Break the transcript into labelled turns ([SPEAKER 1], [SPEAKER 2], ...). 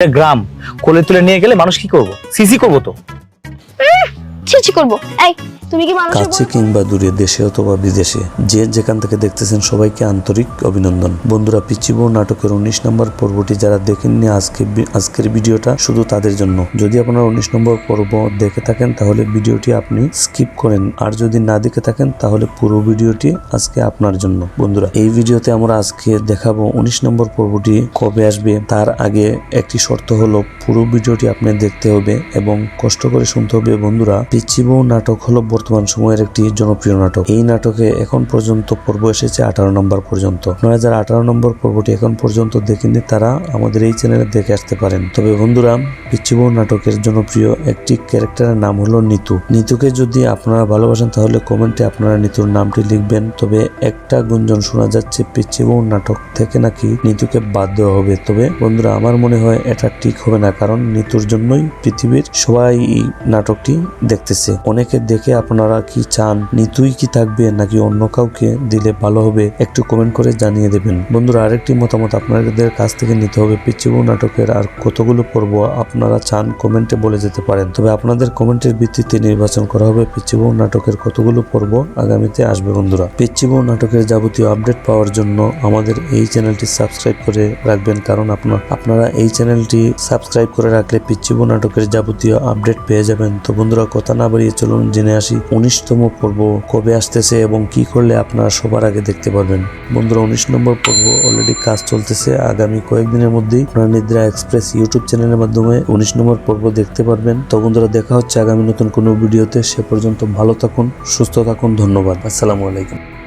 [SPEAKER 1] গ্রাম কোলে তুলে নিয়ে গেলে মানুষ কি করব? সিসি করব তো?
[SPEAKER 2] ছিছি করব। এই তুমি কি মানুষের
[SPEAKER 3] কাছে কিংবা দূরে দেশে অথবা বিদেশে যে যেখান থেকে দেখতেছেন সবাইকে আন্তরিক অভিনন্দন। বন্ধুরা পিচিবো নাটকের উনিশ নম্বর পর্বটি যারা দেখেননি আজকে আজকের ভিডিওটা শুধু তাদের জন্য। যদি আপনারা উনিশ নম্বর পর্ব দেখে থাকেন তাহলে ভিডিওটি আপনি স্কিপ করেন। আর যদি না দেখে থাকেন তাহলে পুরো ভিডিওটি আজকে আপনার জন্য। বন্ধুরা এই ভিডিওতে আমরা আজকে দেখাবো উনিশ নম্বর পর্বটি কবে আসবে। তার আগে একটি শর্ত হলো পুরো ভিডিওটি আপনি দেখতে হবে এবং কষ্ট করে শুনতে হবে। বন্ধুরা পিচিবো নাটক হলো বর্তমান সময়ের একটি জনপ্রিয় নাটক। এই নাটকে এখন পর্যন্ত পর্ব এসেছে আঠারো নম্বর পর্যন্ত। নয় হাজার আঠারো নম্বর পর্বটি এখন পর্যন্ত দেখেননি তারা, আমাদের এই চ্যানেলে দেখে আসতে পারেন। তবে বন্ধুরা পিচিবো নাটকের জনপ্রিয় একটি ক্যারেক্টারের নাম হলো নিতু। নিতুকে যদি আপনারা ভালোবাসেন, তাহলে কমেন্টে আপনারা নিতুর নামটি লিখবেন। তবে একটা গুঞ্জন শোনা যাচ্ছে পিচিবো নাটক থেকে নাকি নিতুকে বাদ দেওয়া হবে। তবে বন্ধুরা, আমার মনে হয় এটা ঠিক হবে না, কারণ নিতুর জন্যই পৃথিবীর সবাই নাটকটি দেখতেছে অনেকে দেখে আপনারা কি চান? নিতুই কি থাকবে নাকি অন্য কাউকে দিলে ভালো হবে? একটু কমেন্ট করে জানিয়ে দেবেন। বন্ধুরা, আরেকটি মতামত আপনাদের কাছ থেকে নিতে হবে। পিচিবু নাটকের আর কতগুলো পর্ব আপনারা চান কমেন্টে বলে যেতে পারেন। তবে আপনাদের কমেন্টের ভিত্তিতে নির্বাচন করা হবে পিচিবু নাটকের কতগুলো পর্ব আগামীতে আসবে বন্ধুরা। পিচিবু নাটকের যাবতীয় আপডেট পাওয়ার জন্য আমাদের এই চ্যানেলটি সাবস্ক্রাইব করে রাখবেন। কারণ আপনার আপনারা এই চ্যানেলটি সাবস্ক্রাইব করে রাখলে পিচিবু নাটকের যাবতীয় আপডেট পেয়ে যাবেন। তো বন্ধুরা, কথা না বাড়িয়ে চলুন, জেনে আসি উনিশতম পর্ব কবে আসতেছে এবং কি করলে আপনারা সবার আগে দেখতে পারবেন। বন্ধুরা, উনিশ নম্বর পর্ব অলরেডি কাজ চলতেছে। আগামী কয়েকদিনের মধ্যেই আপনারা নিদ্রা এক্সপ্রেস ইউটিউব চ্যানেলের মাধ্যমে উনিশ নম্বর পর্ব দেখতে পারবেন। তো বন্ধুরা, দেখা হচ্ছে আগামী নতুন কোনো ভিডিওতে। সে পর্যন্ত ভালো থাকুন, সুস্থ থাকুন, ধন্যবাদ। আসসালামু আলাইকুম।